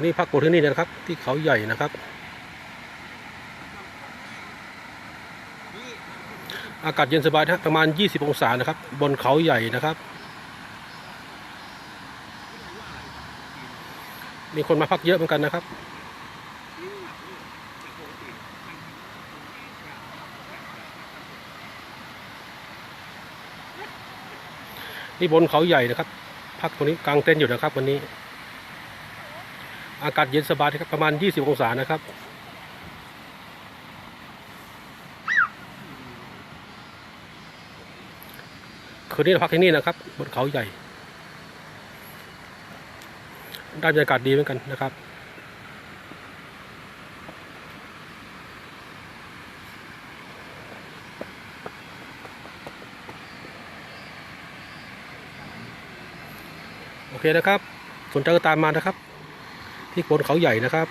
คนนี้พักบนที่นี่นะครับ ที่เขาใหญ่นะครับ อากาศเย็นสบายนะฮะประมาณ 20 องศานะครับ บนเขาใหญ่นะครับ มีคนมาพักเยอะเหมือนกันนะครับนี่บนเขาใหญ่นะครับ พักตรงนี้กลางเต็นท์อยู่นะครับวันนี้ อากาศเย็นสบายครับประมาณ 20 องศานะครับคืนนี้เราพักที่นี่นะครับบนเขาใหญ่ได้บรรยากาศดีเหมือนกันนะครับโอเคนะครับสนใจก็ตามมานะครับ ที่บนเขาใหญ่นะครับ